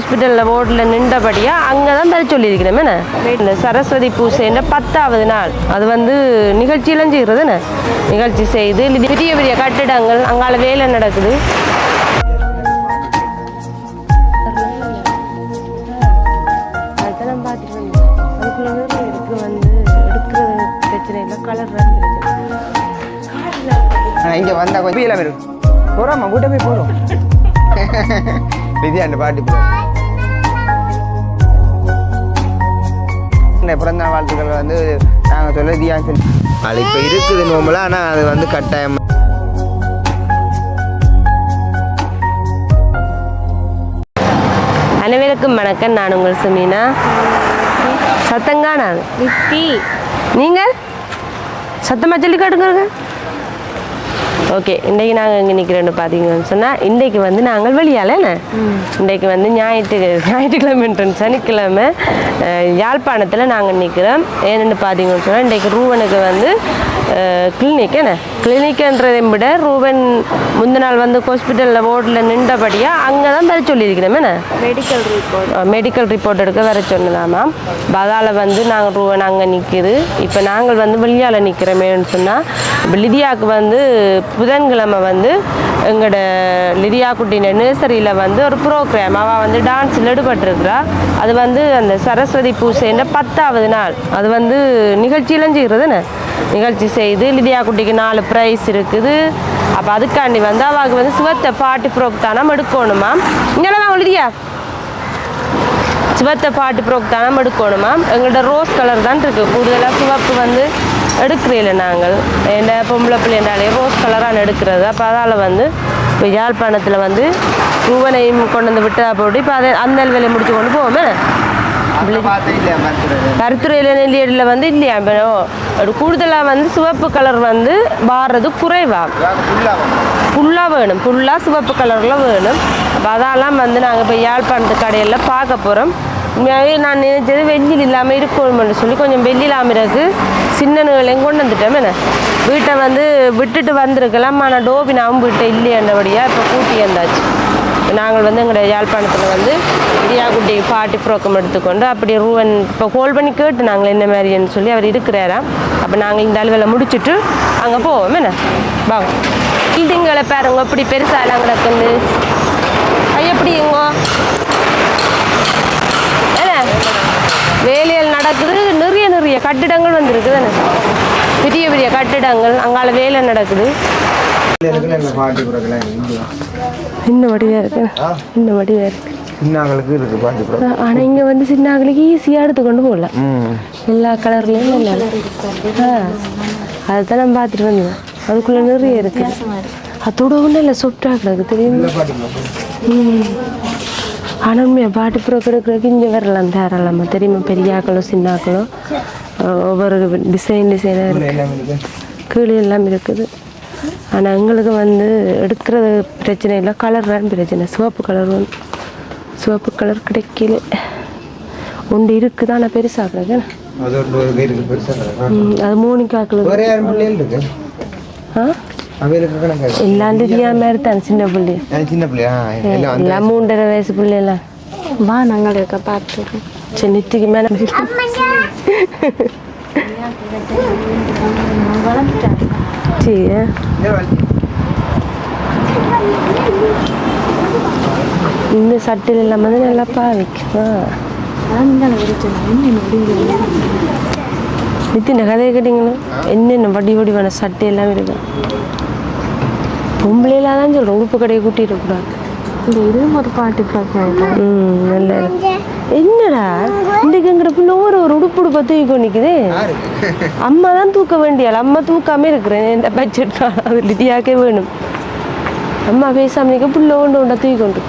ஹாஸ்பிட்டலில் போர்டில் நின்றபடியாக அங்கே தான் தர சொல்லியிருக்கிறேன் என்ன? இந்த சரஸ்வதி பூசைன்ற பத்தாவது நாள். அது வந்து நிகழ்ச்சியெல்லாம் செய்கிறது என்ன? நிகழ்ச்சி செய்து இது பெரிய பெரிய கட்டிடங்கள் அங்கால வேலை நடக்குது. இங்கே வந்தால் கொஞ்சம் இல்லாமல் இருக்கும் போகிறோம்மா கூட்ட போய் போகிறோம் வித்யா பாட்டு போ இந்த பிறந்த வாழ்த்துக்கள் வந்து நாங்கள் சொல்ல சொல்லி அது இப்போ இருக்குது நோம்பலாம் ஆனால் அது வந்து கட்டாயம். அனைவருக்கும் வணக்கம். நான் உங்கள் சுமீனா. சத்தங்கானாது நித்தி நீங்கள்? சத்தமாக சொல்லி காட்டுங்க. ஓகே இன்றைக்கு நாங்கள் இங்கே நிற்கிறோன்னு பார்த்தீங்கன்னு சொன்னால் இன்றைக்கு வந்து நாங்கள் வெளியால் என்ன? இன்றைக்கு வந்து ஞாயிற்று ஞாயிற்றுக்கிழமை சனிக்கிழமை யாழ்ப்பாணத்தில் நாங்கள் நிற்கிறோம் ஏன்னு பார்த்தீங்கன்னு சொன்னால் இன்றைக்கு ரூவனுக்கு வந்து கிளினிக் என்ன? கிளினிக்ன்றதை விட ரூபன் முந்த நாள் வந்து ஹாஸ்பிட்டலில் வார்டில் நின்றபடியாக அங்கே தான் வர சொல்லியிருக்கிறோம். என்ன? மெடிக்கல் ரிப்போர்ட் மெடிக்கல் ரிப்போர்ட் எடுக்க வர சொன்னதாமா அதால் வந்து நாங்கள் ரூவன் அங்கே நிற்கிது இப்போ நாங்கள் வந்து வெளியால் நிற்கிறோமேன்னு சொன்னால் இப்போ லிதியாவுக்கு வந்து புதன்கிழமை வந்து எங்களோட லிதியா நர்சரியில் வந்து ஒரு ப்ரோக்ராம் அவள் வந்து டான்ஸில் ஈடுபட்டிருக்கிறா. அது வந்து அந்த சரஸ்வதி பூசைன்ற பத்தாவது நாள். அது வந்து நிகழ்ச்சியிலும் செய்கிறது நிகழ்ச்சி செய்து லிதியா குட்டிக்கு நாலு ப்ரைஸ் இருக்குது. அப்போ அதுக்காண்டி வந்து அவளுக்கு வந்து சிவத்தை பாட்டு ஃப்ரோக் தானே எடுக்கணுமா இங்கெல்லாம் வாங்க லிதியா. சிவத்தை பாட்டு ப்ரோக்தானம் எடுக்கணுமா எங்கள்கிட்ட ரோஸ் கலர் தான் இருக்குது கூடுதலாக சிவப்பு வந்து எடுக்கிறீல நாங்கள். என்ன பொம்பளை பிள்ளைண்டாலே ரோஸ் கலரான எடுக்கிறது அப்போ அதால் வந்து இப்போ யாழ்ப்பாணத்தில் வந்து பூவனையும் கொண்டு வந்து விட்டு போட்டு இப்போ அதை அந்த வேலையை முடிச்சு கொண்டு போவோமே. கருத்துறையில் நெல்லியடியில் வந்து இல்லையா இப்போ கூடுதலாக வந்து சிவப்பு கலர் வந்து வாடுறது குறைவா. ஃபுல்லாக வேணும். ஃபுல்லாக சிவப்பு கலரில் வேணும். அப்போ அதெல்லாம் வந்து நாங்கள் இப்போ யாழ்ப்பாணத்து கடையில் பார்க்க போகிறோம் உண்மையாகவே நான் நினைச்சது வெள்ளில் இல்லாமல் இருக்கணும்னு சொல்லி கொஞ்சம் வெள்ளி இல்லாமல் சின்னனுகளையும் கொண்டு வந்துட்டோம் என்ன? வீட்டை வந்து விட்டுட்டு வந்திருக்கலாம் ஆனால் டோபினாவும் வீட்டை இல்லையன்றபடியாக இப்போ கூட்டி வந்தாச்சு. நாங்கள் வந்து எங்களுடைய யாழ்ப்பாணத்தில் வந்து இடியாக்குட்டி பாட்டி புரோக்கம் எடுத்துக்கொண்டு அப்படி ரூவன் இப்போ கால் பண்ணி கேட்டு நாங்கள் என்ன மாதிரின்னு சொல்லி அவர் இருக்கிறாராம். அப்போ நாங்கள் இந்த அளவில் முடிச்சுட்டு அங்கே போவோம் என்ன? வாங்க. பில்டிங்களை பாருங்க இப்படி பெருசாலாம் கிடக்குது. எப்படி எப்படிங்க என்ன? வேலையை நடக்குது நிறைய நிறைய கட்டிடங்கள் வந்துருக்குது என்ன பெரிய பெரிய கட்டிடங்கள் அங்கால வேலை நடக்குது. இன்னும் வடிவாக இருக்கு. இன்னும் வடிவாக இருக்கு. சின்னாங்களுக்கு ஆனால் இங்கே வந்து சின்னாக்களுக்கு ஈஸியாக எடுத்துக்கொண்டு போகலாம் எல்லா கலர்லேயும் நல்லா ஆ அதுதான் நான் பார்த்துட்டு வந்தேன். அதுக்குள்ளே நிறைய இருக்கு. அதோட ஒன்றும் இல்லை சொப்டாக கிடக்கு தெரியுமா? ஆனால் உண்மையாக பாட்டு புறம் கிடக்கிறதுக்கு இங்கே வரலாம் தாராளமா தெரியுமா பெரிய ஆக்களோ சின்ன ஆக்களோ அஹ் ஒவ்வொரு டிசைன் டிசைனாக இருக்கு எல்லாம் இருக்கு கீழே எல்லாம் இருக்குது ஆனால் எங்களுக்கு வந்து எடுக்கிறது பிரச்சனை இல்லை கலர் தான் பிரச்சனை சிவப்பு கலர் வந்து சிவப்பு கலர் கிடைக்கல ஒன்று இருக்குது ஆனால் பெருசாக அது ஒரு பேருக்கு பெருசாக ம், அது மூணிக்காக்களுக்கு வேறு யாரும் பிள்ளைகள் இருக்கு ஆ எல்லாம் தெரியாம தான் சின்ன பிள்ளை. சின்ன பிள்ளையா எல்லாம் மூன்றரை வயசு பிள்ளைலாம் வா நாங்கள் இருக்க பார்த்துருக்கோம் சரி நித்திக்கு மேலே. இந்த சட்டையில் எல்லாம் வந்து நல்லா பாவிக்கும்? நித்தின கதையை கேட்டீங்களா? என்னென்ன வடி வடிவான சட்டை எல்லாம் இருக்கு பொம்பளையில தான் சொல்கிறேன் உடுப்பு கடையை கூட்டிட்டு கூடாது இந்த இதுவும் ஒரு பாட்டு பார்க்க ம் நல்ல. என்னடா? இன்றைக்குங்கிற பிள்ளை ஒரு ஒரு உடுப்பு உடுப்பை தூக்கி நிற்குது அம்மா தான் தூக்க வேண்டியாள்? அம்மா தூக்காம இருக்கிறேன். இந்த பட்ஜெட் அது லிதியாக்கே வேணும். அம்மா பேசாம நிற்க புள்ள ஒன்று ஒன்றா தூக்கி கொண்டு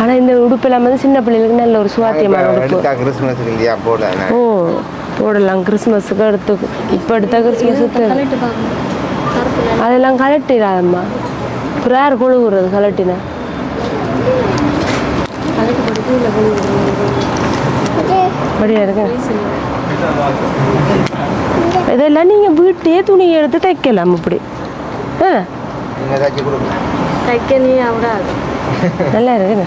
ஆனால் இந்த உடுப்பு எல்லாம் வந்து சின்ன பிள்ளைகளுக்கு நல்ல ஒரு சுவாத்தியமான உடுப்பு. கிறிஸ்மஸுக்கு இல்லையா? ஓ போடலாம். கிறிஸ்மஸுக்கு எடுத்து இப்போ எடுத்த கிறிஸ்மஸுக்கு அதெல்லாம் கலட்டிடாதம்மா ப்ரேயர் கொழுகுறது கலட்டினா அப்படியா இருக்கு? இதெல்லாம் நீங்கள் வீட்டே துணியை எடுத்து தைக்கலாம் இப்படி ஆ? நல்லா இருக்குண்ணே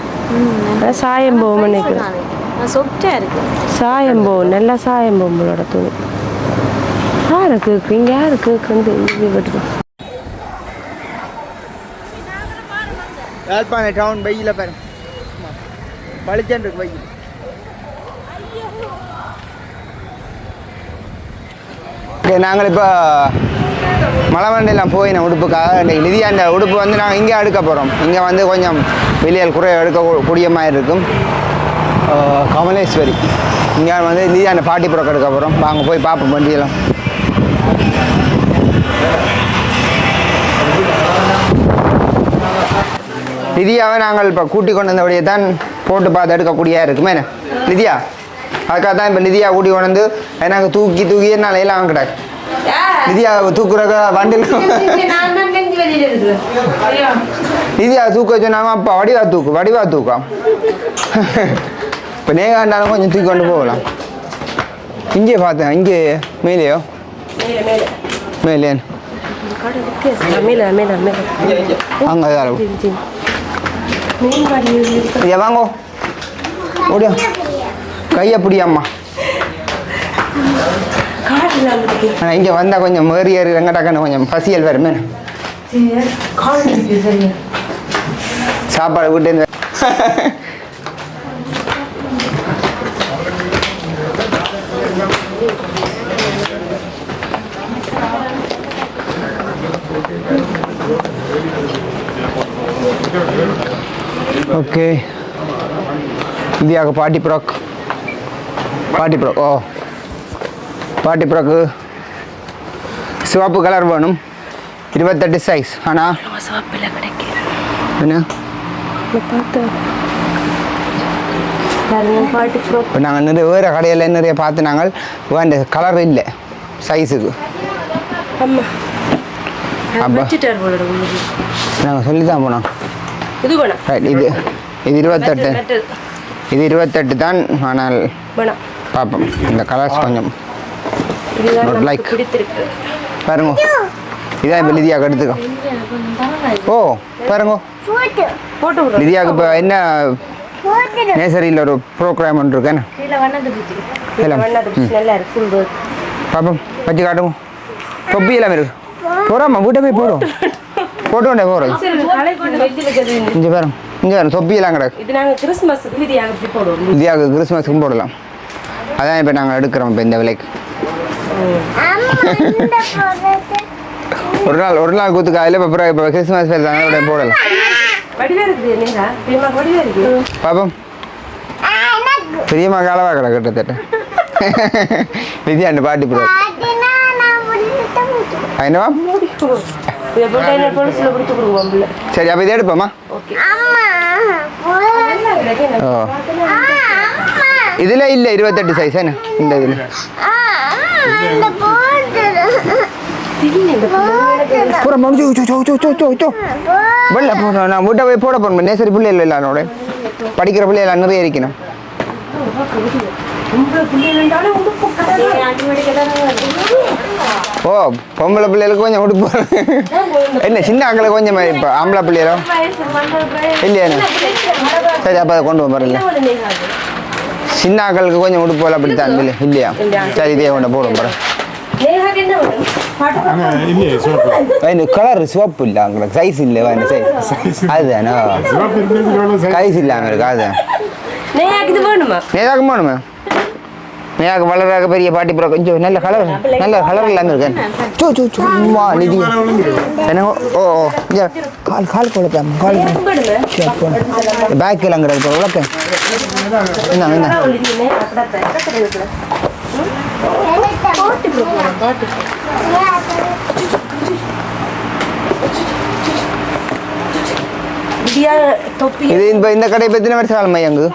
சாயம் போகும் நினைக்கிறேன். சாயம் போகும் நல்லா சாயம் போகும் உங்களோட துணி. யாரு கேக்கு? இங்கே யாரு யாழ்ப்பாண டவுன் வெயில பாருங்க. பளிச்சன் இருக்கு வெயில். ஓகே நாங்கள் இப்போ மலைவண்டிலாம் போயினோம் உடுப்புக்காக இன்றைக்கி நிதியா அந்த உடுப்பு வந்து நாங்கள் இங்கே எடுக்க போகிறோம் இங்கே வந்து கொஞ்சம் வெளியால் குறை எடுக்கக்கூடிய மாதிரி இருக்கும். கமலேஸ்வரி. இங்கே வந்து நிதியா பாட்டி புறக்க எடுக்க போகிறோம் வாங்க போய் பார்ப்போம் வண்டியெல்லாம். நிதியாவை நாங்கள் இப்போ கூட்டி கொண்டு வந்தபடியே தான் போட்டு பார்த்து எடுக்கக்கூடியா இருக்குமே. என்ன? நிதியா? அதுக்காக தான் இப்போ நிதியா கூட்டி கொண்டு வந்து எனக்கு தூக்கி தூக்கி என்னால் எல்லாம் வாங்கிட்டாங்க நிதியா தூக்குறக்க வண்டியில் நிதியா தூக்க சொன்னாங்க அப்பா வடிவா தூக்கு வடிவா தூக்கம் இப்போ நேகாண்டாலும் கொஞ்சம் தூக்கி கொண்டு போகலாம். இங்கே பார்த்தேன் இங்கே மேலேயோ? மேலே மேல. மேல. அங்கே ஐயா வாங்கோ. ஓடியா. கையை பிடியாம்மா. காட்டுல ஆனால் இங்கே வந்தால் கொஞ்சம் மேறி ஏறி ரெங்கடாக்கன்னு கொஞ்சம் பசியல் வருமே. சாப்பாடு விட்டு ஓகே. இந்தியாவுக்கு பாட்டி ப்ராக் பாட்டி ப்ராக் ஓ. பாட்டி ப்ராக்கு சிவப்பு கலர் வேணும். இருபத்தெட்டு சைஸ் ஆனால் என்ன? இப்போ நாங்கள் நிறைய வேறு கடையில் நிறைய பார்த்து நாங்கள் வேண்ட கலர் இல்லை. சைஸுக்கு அப்பா. நாங்கள் சொல்லி தான் போனோம். இது வேணாம். இது இது இருபத்தெட்டு. இது இருபத்தெட்டு தான் ஆனால் வேணாம். பார்ப்போம் இந்த கலர்ஸ் கொஞ்சம். பிடித்திருக்கு. பாருங்க. இதான் இப்போ லிதியாவுக்கு எடுத்துக்கோ. ஓ பாருங்க. லிதியாவுக்கு இப்போ என்ன நேசரியில் ஒரு ப்ரோக்ராம் ஒன்று இருக்கு என்ன? கீழே வண்ணது பூச்சி இல்லை வண்ணாது நல்லா இருக்கு ஃபுல் ஒர்க் பார்ப்போம் வச்சு காட்டுவோம் தொப்பி எல்லாம் இருக்கு. போகிறாம்மா வீட்டை போய் போடும் போட்டு கொண்டே இருக்கிறது இங்கே பாருங்க. இங்கே பாருங்க தொப்பி எல்லாம் கிடக்கு. இது நாங்கள் கிறிஸ்மஸுக்கு இது அப்படி போடுவோம். இந்தியாவுக்கு கிறிஸ்மஸுக்கும் போடலாம். அதான் இப்போ நாங்கள் எடுக்கிறோம் இப்போ இந்த விலைக்கு. ஒரு நாள் ஒரு நாள் கூத்து காலையில் இப்போ அப்புறம் இப்போ கிறிஸ்மஸ் வேலை தானே உடனே போடலாம். பாப்போம். பெரியம்மா காலவா கடை கிட்டத்தட்ட. வித்யாண்டு பாட்டி ப்ரோ என்னவா? பிள்ளை. சரி அப்போ இதை எடுப்போம்மா. ஓகே ஓ இதில் இல்லை இருபத்தெட்டு சைஸ் என்ன? இந்த இதில். பூரா முடிஞ்சு வெளில போடணும் நான் வீட்டை போய் போட போகணும் நேசரி பிள்ளைகள் இல்லை என்னோட படிக்கிற பிள்ளைகள் நிறைய இருக்கணும். ஓ பொம்பளை பிள்ளைகளுக்கு கொஞ்சம் உடுப்பு. என்ன சின்ன ஆக்களுக்கு கொஞ்சம் இப்போ ஆம்பளை பிள்ளைகளும் இல்லையா சரி அப்போ அதை கொண்டு போகிறேன் சின்ன ஆக்களுக்கு கொஞ்சம் உடுப்பு எல்லாம் அப்படித்தான் இல்லை இல்லையா? சரி இதே கொண்டு போடும் போகிறேன் கலர் சிவப்பு இல்லை உங்களுக்கு சைஸ் இல்லை வேணும் சைஸ் அதுதானே? சைஸ் இல்லாமல் இருக்கு அதுதான். இது வேணுமா? நேதாக்கு வளராக பெரிய பாட்டி புறம் கொஞ்சம் நல்ல கலர் நல்ல கலர் இல்லாமல் இருக்கு சோ சோ சும்மா நிதி. என்ன ஓ ஓ கால் கால் கொடுத்தேன் கால் பேக் எல்லாம் கிடக்கு உழக்க என்ன என்ன? இது இப்போ இந்த கடை பற்றின வருஷம் காலம் மையங்கு. இது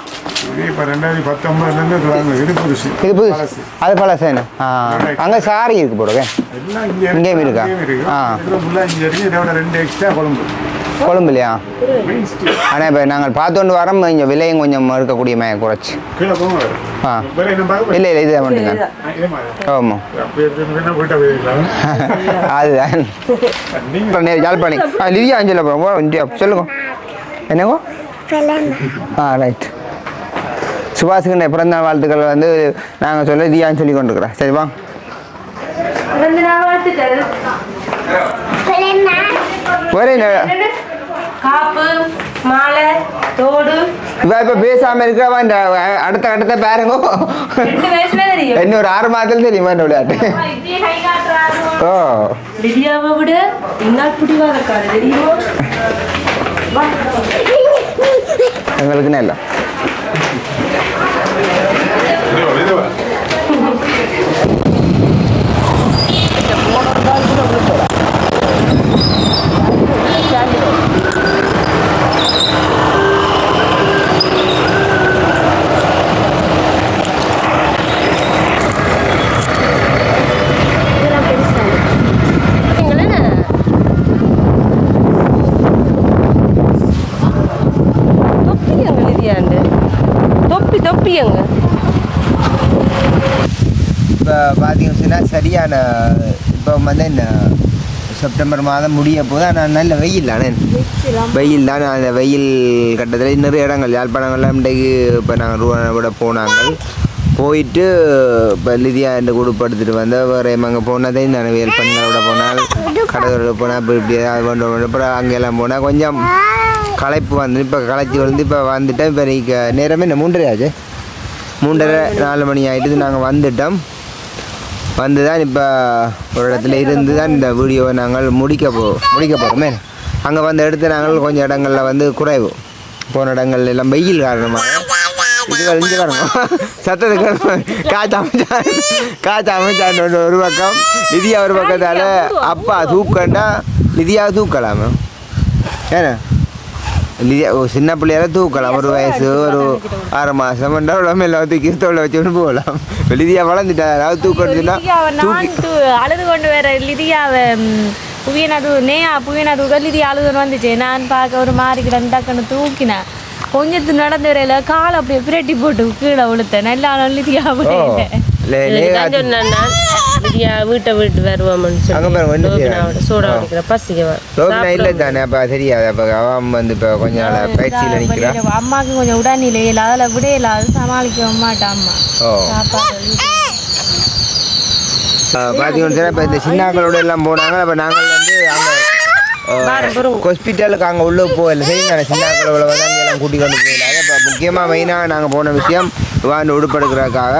இப்போ ரெண்டாயிரத்தி பத்தொன்பதுலேருந்து இது புதுசு இது புதுசு அது பழசேன்னு ஆ. அங்கே சாரி இருக்கு போடுங்க எல்லாம் இங்கே இங்கேயும் இருக்கா? ஆ. இங்கே இதோட ரெண்டு எக்ஸ்ட்ரா குழம்பு. கொழும்பு இல்லையா? ஆனால் இப்போ நாங்கள் பார்த்துட்டு வரோம். கொஞ்சம் விலையும் கொஞ்சம் இருக்கக்கூடிய மைய குறைச்சி ஆ. இல்லை இல்லை இதே ஆமாம் எடுத்துன்னு போயிட்டா போயிருக்கலாம் அதுதான். யாழ்ப்பாணி ஆ லிவியா அஞ்சலில் போகிறோம் சொல்லுங்க. என்னங்கோ? ஆ ரைட் சுபாஷுக்கு பிறந்தநாள் வாழ்த்துக்கள் வந்து நாங்கள் சொல்ல தியான்னு சொல்லி கொண்டிருக்கிறோம். சரி வா வந்து நான் வாழ்த்துக்கள். ஒரே காப்பு மாலை தோடு. இவ இப்போ பேசாமல் இருக்கிறவா இந்த அடுத்த அடுத்த பாருங்க. ஒரு ஆறு மாதத்துல தெரியுமா இந்த விளையாட்டு? ஓ. லிதியாவை விட இன்னும் பிடிவாதக்காரு தெரியுமோ? எங்களுக்கு நல்ல தொப்பி எங்க லிதியாண்டு தொப்பி தொப்பி எங்க இப்போ பார்த்தீங்கன்னா சரியான இப்போ வந்து என்ன செப்டம்பர் மாதம் முடிய போது ஆனால் நல்ல வெயில் தானே வெயில் தான் அந்த வெயில் கட்டத்தில் நிறைய இடங்கள் யாழ்ப்பாணங்கள்லாம் இன்றைக்கு இப்போ நாங்கள் ரூபா விட போனாங்க. போயிட்டு இப்போ லிதியா என்று கொடுப்படுத்திட்டு வந்து வேறு அங்கே போனதே நான் வேறு பெண்களோட போனால் கடலோட போனால் இப்போ இப்படி ஏதாவது வந்து அப்புறம் அங்கெல்லாம் போனால் கொஞ்சம் களைப்பு வந்து இப்போ களைச்சி வந்து இப்போ வந்துட்டேன் இப்போ நேரமே என்ன மூன்றரை ஆச்சு? மூன்றரை நாலு மணி ஆகிட்டு நாங்கள் வந்துட்டோம். வந்து தான் இப்போ ஒரு இடத்துல இருந்து தான் இந்த வீடியோவை நாங்கள் முடிக்க போ முடிக்க போகிறோமே அங்கே வந்து எடுத்து நாங்கள் கொஞ்சம் இடங்களில் வந்து குறைவு. போன இடங்கள் எல்லாம் வெயில் காரணமாக இது இங்கே வரணும் சத்தத்துக்கு காய்ச்ச அமைச்சான் காய்ச்ச அமைச்சான் ஒரு பக்கம். நிதியா ஒரு பக்கத்தால் அப்பா தூக்கண்டா. நிதியாக தூக்கலாம். ஏன்னா சின்ன பிள்ளையால தூக்கலாம் ஒரு வயசு ஒரு ஆறு மாதம் உடம்பு எல்லாம் தூக்கி தோலை வச்சுட்டு போகலாம் லிதியா வளர்ந்துட்டா அதாவது தூக்கணுச்சுன்னா தூக்கி அழுது கொண்டு வர லிதியாவை புவியனது நேயா புவியனது லிதியா அழுதுன்னு வந்துச்சு நான் பார்க்க ஒரு மாதிரி கிடந்து டக்குன்னு தூக்கினேன் கொஞ்சத்து நடந்து வரையில கால் அப்படியே பிரட்டி போட்டு கீழே விழுத்தேன். நல்லா லிதியா வீட்டை விட்டு வருவோம்னு சொல்லி. சூடா. குடிக்கிற பசிக்க லோப்னா இல்லை தானே அப்போ தெரியாது. அப்போ அவன் வந்து இப்போ கொஞ்ச நாள் பயிற்சியில் நிற்கிறான் அம்மாவுக்கு கொஞ்சம் உடல்நிலை இல்லை. அதில் விடையில அது சமாளிக்க மாட்டான் அம்மா ஓ. சாப்பாடு பார்த்தீங்கன்னா இப்போ இந்த சின்னாக்களோட எல்லாம் போனாங்க. அப்போ நாங்கள் வந்து ஹாஸ்பிட்டலுக்கு அங்கே உள்ளே போகல. சரி நான் சின்னாக்களோட வந்து அங்கே எல்லாம் கூட்டி கொண்டு போகல அதை இப்போ முக்கியமாக மெயினாக நாங்கள் போன விஷயம் வாண்டு உடுப்படுக்கிறதுக்காக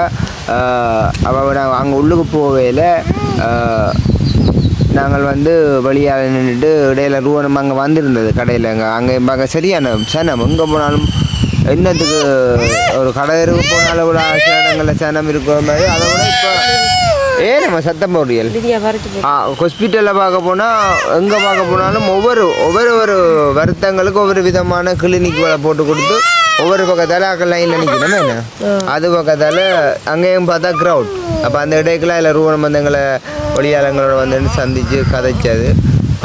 அவள் நாங்கள் அங்கே உள்ளுக்கு போகையில் நாங்கள் வந்து வெளியால் நின்றுட்டு இடையில ரூபனம் அங்கே வந்திருந்தது கடையில். அங்கே அங்கே அங்கே சரியான சனம். எங்கே போனாலும் என்னத்துக்கு ஒரு கடையருக்கு போனாலும் கூட சில இடங்களில் சனம் இருக்கிற மாதிரி. அதை விட இப்போ ஏன் நம்ம சத்தம் போடுறியல் ஆ ஹாஸ்பிட்டலில் பார்க்க போனால் எங்கே பார்க்க போனாலும் ஒவ்வொரு ஒவ்வொரு ஒரு வருத்தங்களுக்கு ஒவ்வொரு விதமான கிளினிக்குகளை போட்டு கொடுத்து ஒவ்வொரு பக்கத்தால் அங்கே லைனில் நிற்கணுமே என்ன? அது பக்கத்தால் அங்கேயும் பார்த்தா க்ரௌட் அப்போ அந்த இடைக்கெல்லாம் இல்லை ரூபணம் வந்து எங்களை ஒளியாளங்களோட வந்து சந்தித்து கதைச்சது.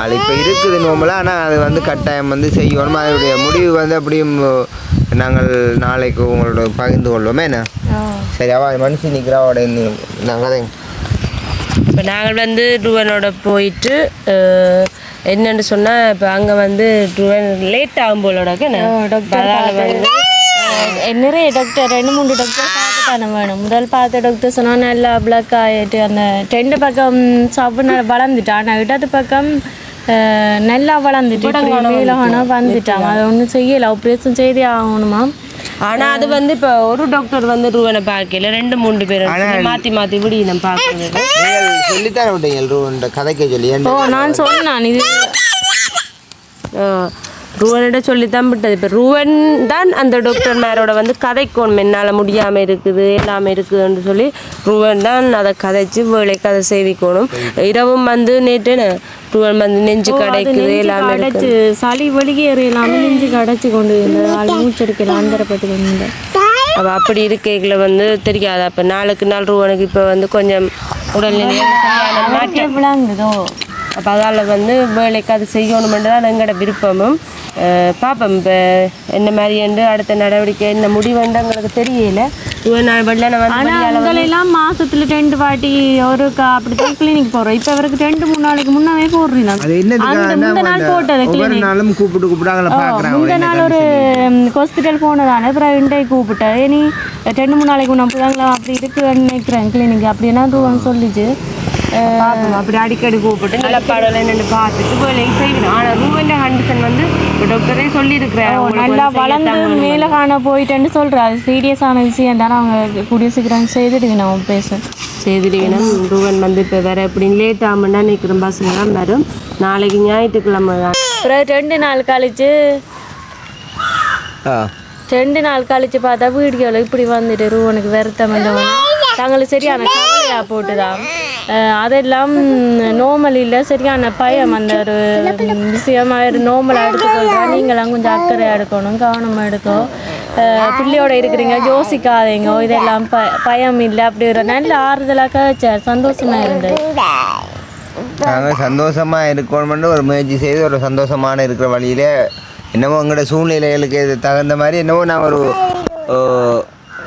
அது இப்போ இருக்குது நோம்பலாம் ஆனால் அது வந்து கட்டாயம் வந்து செய்யணும். அதனுடைய முடிவு வந்து அப்படியும் நாங்கள் நாளைக்கு உங்களோட பகிர்ந்து கொள்வோமே. என்ன? சரி அவன் மனுஷன் நிற்கிறாவோட நாங்கள் தான் இப்போ நாங்கள் வந்து ட்ரூவனோட போயிட்டு என்னன்னு சொன்னால் இப்போ அங்கே வந்து ட்ரூவன் லேட் ஆகும் போலோடக்கு டாக்டர் வந்து நிறைய டாக்டர் ரெண்டு மூணு டாக்டர் பார்த்து தானே வேணும். முதல் பார்த்த டாக்டர் சொன்னால் நல்லா பிளாக் ஆகிட்டு அந்த ரெண்டு பக்கம் சாப்பிட வளர்ந்துட்டான். ஆனால் இடது பக்கம் நல்லா வளர்ந்துட்டு வந்துட்டான். அதை ஒன்றும் செய்யலை. ஆப்ரேஷன் செய்தே ஆகணுமா? ஆனால் அது வந்து இப்போ ஒரு டாக்டர் வந்து ட்ரூவனை பார்க்கல. ரெண்டு மூணு பேர் மாற்றி மாற்றி விடி நம்ம பார்க்கறது. நீங்கள் சொல்லித்தானே விட்டீங்க இந்த கதைக்க சொல்லி நான் சொன்னேன் இது ரூவனிட சொல்லி தான் விட்டது. இப்போ ரூவன் தான் அந்த டாக்டர் மேரோட வந்து கதைக்கணும். என்னால் முடியாமல் இருக்குது எல்லாமே இருக்குதுன்னு சொல்லி ரூவன் தான் அதை கதைச்சு வேலைக்கு அதை செய்விக்கணும். இரவும் வந்து நேற்று ரூவன் வந்து நெஞ்சு கடைக்குது எல்லாமே சளி வெளியேறு எல்லாமே நெஞ்சுக்கு அடைச்சு கொண்டு இருந்தது ஆள் மூச்செடுக்கல அந்தரப்பட்டு கொண்டு அப்படி இருக்கைகளை வந்து தெரியாது. அப்போ நாளுக்கு நாள் ரூவனுக்கு இப்போ வந்து கொஞ்சம் உடல்நிலை அப்போ அதால் வந்து வேலைக்கு அது செய்யணுமென்று தான் எங்களோட விருப்பமும். பார்ப்போம் இப்போ என்ன மாதிரி என்று அடுத்த நடவடிக்கை என்ன முடிவுண்டு எங்களுக்கு தெரியல. உங்களெல்லாம் மாசத்துல ரெண்டு வாட்டி ஒரு அப்படிதான் கிளினிக் போறோம். இப்ப அவருக்கு ரெண்டு மூணு நாளைக்கு முன்னவே போடுறீங்க. அது அந்த முந்த நாள் போட்டது ஒவ்வொரு கிளினிக் நாளும் கூப்பிட்டு முந்த நாள் ஒரு ஹாஸ்பிட்டல் போனதானே அப்புறம் இன்றைக்கு கூப்பிட்டேன் இனி ரெண்டு மூணு நாளைக்கு புதாங்களா அப்படி இருக்குன்னு நினைக்கிறேன் கிளினிக் அப்படின்னா சொல்லிச்சு. அப்படி அடிக்கடி கூப்பிட்டு நல்ல படம் என்னன்னு பார்த்துட்டு வேலையை செய்யணும். ஆனால் ரூவன் கண்டிஷன் வந்து டாக்டரே சொல்லியிருக்கிறேன் உங்களுக்கு நல்லா வளர்ந்து. மேலே காண போயிட்டேன்னு சொல்கிறேன் அது சீரியஸான விஷயம் தானே. அவங்க கூடிய சீக்கிரம் செய்துடுங்க நான் பேச. செய்திருக்கணும் ரூவன் வந்து இப்போ வேற எப்படின்னு லேட் ஆகும்னா நிற்கிற பஸ்ஸுங்க தான் வரும். நாளைக்கு ஞாயிற்றுக்கிழமை தான். அப்புறம் ரெண்டு நாள் கழிச்சு ஆ. ரெண்டு நாள் கழிச்சு பார்த்தா வீடியோவில் இப்படி வந்துட்டு ரூவனுக்கு வருத்தம் வந்தவங்க. தங்களுக்கு சரியான போட்டுதான். அதெல்லாம் நோமல் இல்லை. சரியான பயம் அந்த ஒரு விஷயமா நோமலாக எடுத்துக்கொள்கிறோம் நீங்களாம் கொஞ்சம் அக்கறையாக எடுக்கணும் கவனமாக எடுக்கும் பிள்ளையோடு பிள்ளையோட இருக்கிறீங்க யோசிக்காதீங்க. இதெல்லாம் ப பயம் இல்லை. அப்படி ஒரு நல்ல ஆறுதலாக கழிச்சார் சந்தோஷமா இருந்தது நாங்கள் சந்தோஷமாக இருக்கணும்னு ஒரு முயற்சி செய்து ஒரு சந்தோஷமான இருக்கிற வழியில் என்னமோ எங்களோட சூழ்நிலைகளுக்கு தகுந்த மாதிரி என்னமோ நான் ஒரு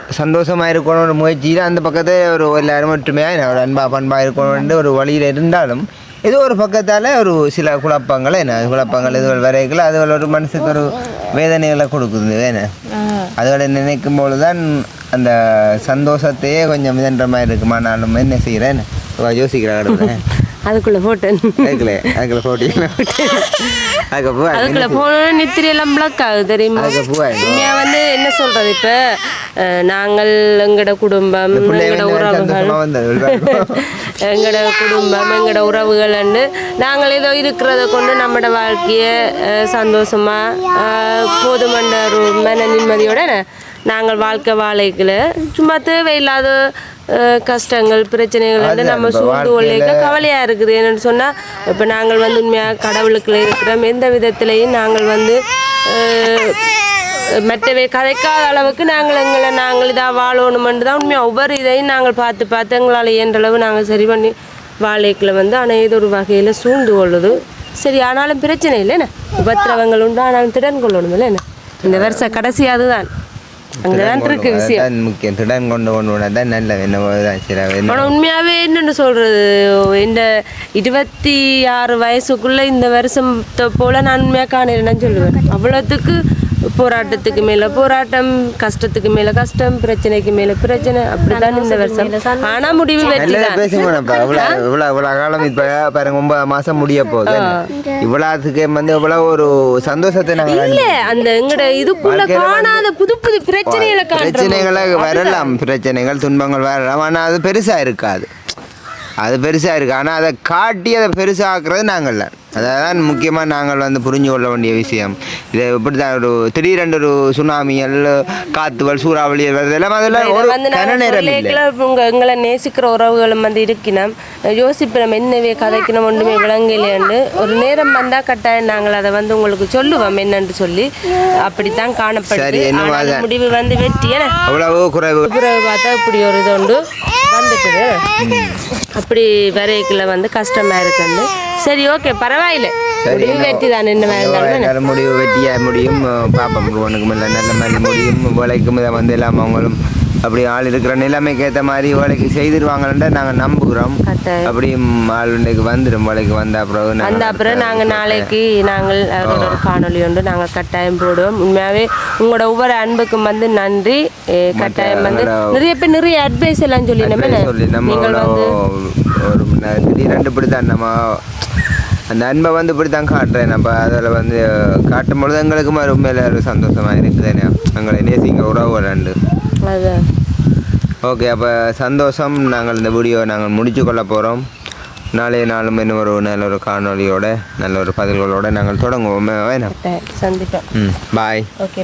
ஓ, சந்தோஷமா இருக்கணும் ஒரு முயற்சியில் அந்த பக்கத்தை ஒரு எல்லாரும் ஒற்றுமையாக ஒரு அன்பா பண்பாக இருக்கணும்னு ஒரு வழியில் இருந்தாலும் ஏதோ ஒரு பக்கத்தால் ஒரு சில குழப்பங்கள் என்ன குழப்பங்கள் இதுகள் வரைகள் அதுகள் ஒரு மனசுக்கு ஒரு வேதனைகளை கொடுக்குது வேணும் அதுகளை நினைக்கும் பொழுது தான் அந்த சந்தோஷத்தையே கொஞ்சம் இதன்ற மாதிரி இருக்குமானாலும் என்ன செய்கிறேன் யோசிக்கிறேன் அதுக்குள்ளே போட்டேன் அதுக்குள்ள அதுக்குள்ள போட்டிங்களா அதுக்கு அதுக்குள்ளே நித்திரி எல்லாம் பிளக் ஆகுது தெரியுமா? உண்மையா வந்து என்ன சொல்றது இப்ப? நாங்கள் எங்கட குடும்பம் எங்கட உறவுகள். எங்கட குடும்பம் எங்கட உறவுகள்னு நாங்கள் ஏதோ இருக்கிறத கொண்டு நம்மட வாழ்க்கையை சந்தோஷமா அஹ், போதுமன்ற ஒரு மன நிம்மதியோட நாங்கள் வாழ்க்கை வாழைக்கல சும்மா தேவையில்லாத கஷ்டங்கள் பிரச்சனைகள் வந்து நம்ம சூழ்ந்து கொள்ளைக்க வாழ்க்கையில- கவலையா இருக்குது. என்னன்னு சொன்னா இப்ப நாங்கள் வந்து உண்மையா கடவுளுக்குள்ள இருக்கிறோம். எந்த விதத்திலையும் நாங்கள் வந்து மற்றவை கதைக்காத அளவுக்கு நாங்கள் எங்களை நாங்கள் இதாக வாழணுமென்று தான் உண்மையாக ஒவ்வொரு இதையும் நாங்கள் பார்த்து பார்த்து எங்களால் இயன்ற அளவு நாங்கள் சரி பண்ணி வாழைக்குள்ள வந்து ஆனால் ஏதோ ஒரு வகையில் சூழ்ந்து கொள்ளுது சரி. ஆனாலும் பிரச்சனை இல்லைண்ணே உபத்திரவங்கள் உண்டு ஆனாலும் திடன் கொள்ளணும் இல்லைண்ணே இந்த வருஷம் கடைசி அதுதான். அங்கே தான் இருக்கு விஷயம் முக்கியம் திடன் கொண்டு கொண்டு தான் நல்ல என்னவோ ஆனால் உண்மையாகவே என்னென்னு சொல்கிறது இந்த இருபத்தி ஆறு வயசுக்குள்ளே இந்த வருஷத்தை போல் நான் உண்மையாக காணிறேன்னு சொல்லுவேன் அவ்வளோத்துக்கு போராட்டத்துக்கு மேலே போராட்டம் கஷ்டத்துக்கு மேலே கஷ்டம் பிரச்சனைக்கு மேலே பிரச்சனை அப்படிதான் இந்த வருஷம். ஆனால் முடிவு வெற்றி தான். இவ்வளோ இவ்வளோ காலம் இப்போ பாருங்க ஒன்பது மாதம் முடிய போகுது. இவ்வளோத்துக்கு வந்து இவ்வளோ ஒரு சந்தோஷத்தை நாங்கள் இல்லை அந்த எங்கட இதுக்குள்ள காணாத புது புது பிரச்சனைகளை காண்றோம். பிரச்சனைகளை வரலாம் பிரச்சனைகள் துன்பங்கள் வரலாம். ஆனால் அது பெருசாக இருக்காது. அது பெருசாக இருக்குது ஆனால் அதை காட்டி அதை பெருசாக்குறது நாங்கள் அதான் முக்கியமாக நாங்கள் வந்து புரிஞ்சு கொள்ள வேண்டிய விஷயம். இது இப்படி தான் ஒரு திடீரென்று ஒரு சுனாமிகள் காத்துகள் சூறாவளிகள் வருது எல்லாம் அதெல்லாம் இதை ஒரு வந்து கன நாங்கள் நேரம் இல்லை. சொல்லிக்கல உங்க எங்களை நேசிக்கிற உறவுகளும் வந்து இருக்கணும் யோசிப்பினம் என்னவே கதைக்கணும் ஒன்றுமே விளங்கலையாண்டு ஒரு நேரம் வந்தால் கட்டாயம் நாங்கள் அதை வந்து உங்களுக்கு சொல்லுவோம் என்னன்னு சொல்லி. அப்படித்தான் காணப்படுது. முடிவு வந்து வெற்றி ஏன்னா அவ்வளவு குறைவு. பிறகு பார்த்தா இப்படி ஒரு இது உண்டு. வந்துட்டுது அப்படி வரைக்குள்ள வந்து கஷ்டமா இருக்குன்னு. சரி ஓகே பரவாயில்ல. முடிவு வெற்றி தான் என்ன? முடிவு வெட்டியாக முடியும் பாப்போம் உனக்கு நல்ல மாதிரி முடியும் இதை வந்து எல்லாம் அவங்களும் அப்படி ஆள் இருக்கிற நிலைமைக்கு ஏற்ற மாதிரி வேலைக்கு செய்திருவாங்கன்னு நாங்கள் நம்புகிறோம். அப்படி ஆள் இன்றைக்கு வந்துடும் வேலைக்கு வந்த அப்புறம் நாங்கள் அப்புறம் நாங்கள் நாளைக்கு நாங்கள் ஒரு காணொளி உண்டு நாங்கள் கட்டாயம் போடுவோம். உண்மையாகவே உங்களோட ஒவ்வொரு அன்புக்கும் வந்து நன்றி. கட்டாயம் வந்து நிறைய பேர் நிறைய அட்வைஸ் எல்லாம் சொல்லி நம்ம வந்து ஒரு ந- திடீரென்று இப்படி தான் நம்ம அந்த அன்பை வந்து இப்படி தான் காட்டுறேன். நம்ம அதில் வந்து காட்டும் பொழுது எங்களுக்கும் அது உண்மையில ஒரு சந்தோஷமாக இருக்குதுன்னு. எங்களை நேசிங்க உறவு ரெண்டு அது ஓகே அப்போ சந்தோஷம். நாங்கள் இந்த வீடியோ நாங்கள் முடிச்சு கொள்ள போகிறோம் நாளைய நாளும் இன்னும் ஒரு நல்ல ஒரு காணொளியோட நல்ல ஒரு பதில்களோட நாங்கள் தொடங்குவோமே. வேணாம் சந்திப்போம். ம் பாய் ஓகே